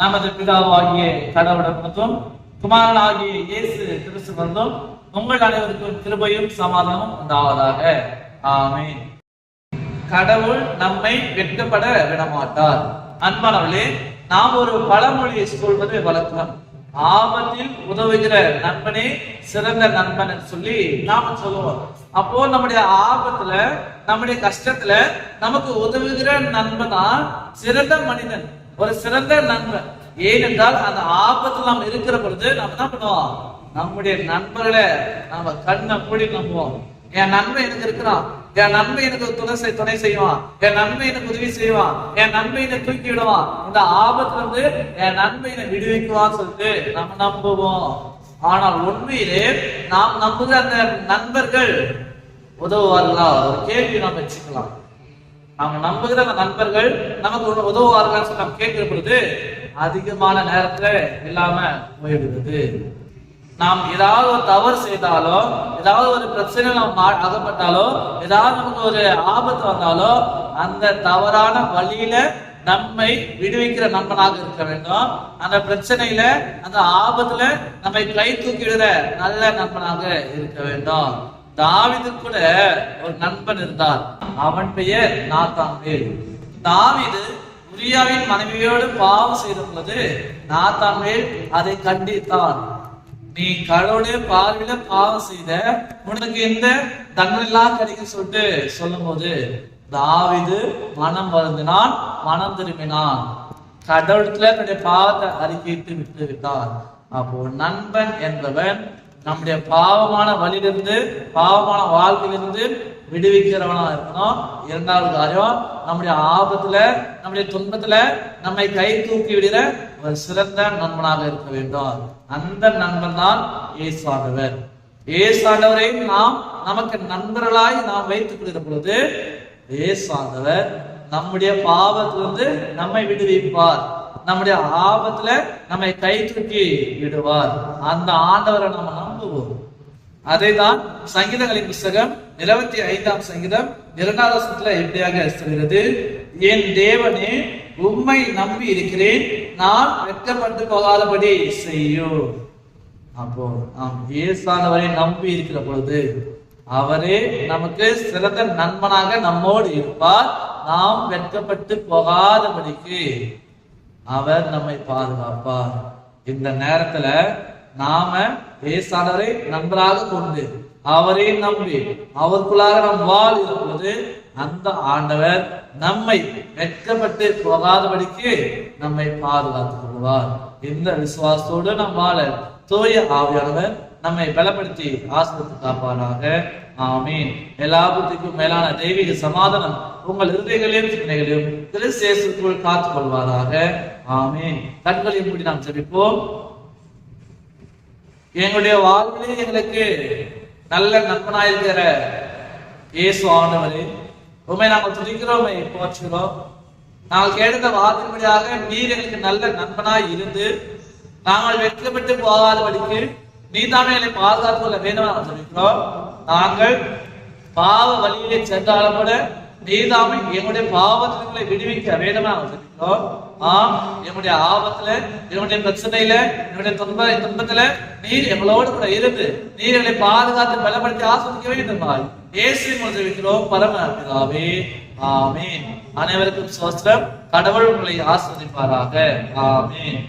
நமது பிதாவாகிய கடவுடமிருந்தும் குமாரன் ஆகிய இயேசு கிறிஸ்துவிலிருந்தும் உங்கள் அனைவருக்கும் கிருபையும் சமாதானமும் உண்டாவதாக. ஆமே கடவுள் நம்மை வெட்கப்பட விடமாட்டார். அன்பானவர்களே நாம் ஒரு பழமொழியை சொல்வது வழக்கம். ஆபத்தில் உதவுகிற நண்பனே சிறந்த நண்பன் சொல்லி நாம சொல்லுவோம். அப்போ நம்முடைய ஆபத்துல நம்முடைய கஷ்டத்துல நமக்கு உதவுகிற நண்பனா சிறந்த மனிதன். ஒரு சிறந்த நண்பன். ஏனென்றால் அந்த ஆபத்தில் நாம் இருக்கிற பொழுது நம்ம என்ன பண்ணுவோம்? நம்முடைய நண்பர்களை நாம கண்ணை மூடி நம்புவோம். என் நண்பன் எனக்கு இருக்கிறான். என் நண்பன் எனக்கு துணை செய்- துணை செய்வான். என் நண்பன் எனக்கு உதவி செய்வான். என் நண்பன் என்னை தூக்கி விடுவான். இந்த ஆபத்துல இருந்து என் நண்பன் என்னை விடுவிக்குவான்னு சொல்லிட்டு நம்ம நம்புவோம். ஆனால் உண்மையிலே நாம் நம்புகிற அந்த நண்பர்கள் உதவுவார்களா? ஒரு கேள்வி நாம் வச்சுக்கலாம். நாம் நம்புகிற அந்த நண்பர்கள் நமக்கு ஒன்று உதவுவார்கள் நாம் கேட்கிற பொழுது அதிகமான நேரத்துல இல்லாம போயிடுது நாம் ஏதாவது ஒரு தவறு செய்தாலோ ஏதாவது ஒரு பிரச்சனை நாம் அகப்பட்டாலோ ஏதாவது நமக்கு ஒரு ஆபத்து வந்தாலோ அந்த தவறான வழியில நம்மை விடுவிக்கிற நண்பனாக இருக்க வேண்டும். அந்த பிரச்சனையில அந்த ஆபத்துல நம்மை கை தூக்கிடுற நல்ல நண்பனாக இருக்க வேண்டும். தாவிது கூட ஒரு நண்பன் இருந்தார். அவன் பெயர் நாத்தான்வேல். தாவிது உரியாவின் மனைவியோடு பாவம் செய்த பொழுது நாத்தான்வேல் அதை கண்டித்தான். நீ கடவுளே பார்வையில பாவம் செய்த உனக்கு இந்த தண்டனை எல்லாம் கிடைக்கும் சொல்லிட்டு சொல்லும் போது தாவிது மனம் வருந்தினான் மனம் திரும்பினான். கடவுளத்துல தன்னுடைய பாவத்தை அறிக்கையிட்டு விட்டு விட்டான் அப்போ நண்பன் என்பவன் நம்முடைய பாவமான வழியிலிருந்து பாவமான வாழ்க்கையிலிருந்து விடுவிக்கிறவனா இருக்கணும். இரண்டாவது காரியம் நம்முடைய ஆபத்துல நம்முடைய துன்பத்துல நம்மை கை தூக்கி விடுகிற ஒரு சிறந்த நண்பனாக இருக்க வேண்டும். அந்த நண்பன் தான் ஏசாண்டவர் ஏசாண்டவரை நாம் நமக்கு நண்பர்களாய் நாம் வைத்துக் கொள்கிற பொழுது ஏசாண்டவர் நம்முடைய பாவத்திலிருந்து நம்மை விடுவிப்பார். நம்முடைய ஆபத்துல நம்மை கை தூக்கி விடுவார். அந்த ஆண்டவரை நம்ம நம்புவோம். அதைதான் சங்கீதங்களின் புஸ்தகம் இருபத்தி ஐந்தாம் சங்கீதம் இரண்டாவது எப்படியாக இப்படியாக சொல்கிறது. என் தேவனே உம்மை நம்பி இருக்கிறேன். நான் வெட்கப்பட்டு போகாதபடி செய்யும் அப்போ நாம் இயேசானவரை நம்பி இருக்கிற பொழுது அவரே நமக்கு சிறந்த நண்பனாக நம்மோடு இருப்பார். நாம் வெட்கப்பட்டு போகாதபடிக்கு. அவர் நம்மை பாதுகாப்பார். இந்த நேரத்துல நாம பேசாளரை நண்பராக கொண்டு அவரே நம்பி அவருக்குள்ளாக நாம் வாழ்கிற பொழுது அந்த ஆண்டவர் நம்மை வெட்கப்பட்டு போகாதபடிக்கு நம்மை பாதுகாத்துக் கொள்வார். இந்த விசுவாசத்தோடு நாம் வாழ தூய ஆவியானவர் நம்மை பலப்படுத்தி ஆசிரத்து காப்பாராக. ஆமீன். எல்லாபத்துக்கும் மேலான தெய்வீக சமாதானம் உங்கள் இருதயங்களையும் சிந்தனைகளையும் திருசேசுக்குள் காத்துக் கொள்வாராக ஆமீன். கண்களையும் கூடி நாம் ஜெபிப்போம். எங்களுடைய வாழ்விலே எங்களுக்கு நல்ல நண்பனாயிருக்கிற இயேசு ஆண்டவரே உண்மை நாங்கள் துதிக்கிறோம் உம்மை போற்றுகிறோம். நாங்கள் கேட்ட வார்த்தைப்படியாக நீர் எங்களுக்கு நல்ல நண்பனாய் இருந்து நாங்கள் வெட்கப்பட்டு போகாதபடிக்கு நீ என்னை பாதுகாத்துக் கொள்ள வேண்டுமா சொல்லிக்கிறோம் நாங்கள் பாவ வழியிலே சென்றாலும் கூட நீதாமே எங்களுடைய பாவத்தினை விடுவிக்க வேண்டுமா சொல்லிக்கிறோம் ஆம் என்னுடைய ஆபத்துல என்னுடைய பிரச்சனையில என்னுடைய துன்ப துன்பத்துல நீர் எங்களோடு கூட இருந்து நீர் எங்களை பாதுகாத்து பலப்படுத்தி ஆஸ்வதிக்க வேண்டுமாய். இயேசு முதலிக்கிறோம் பரம பிதாவே ஆமீன். அனைவருக்கும் சோஸ்திரம் கடவுள் உங்களை ஆஸ்வதிப்பாராக. ஆமீன்.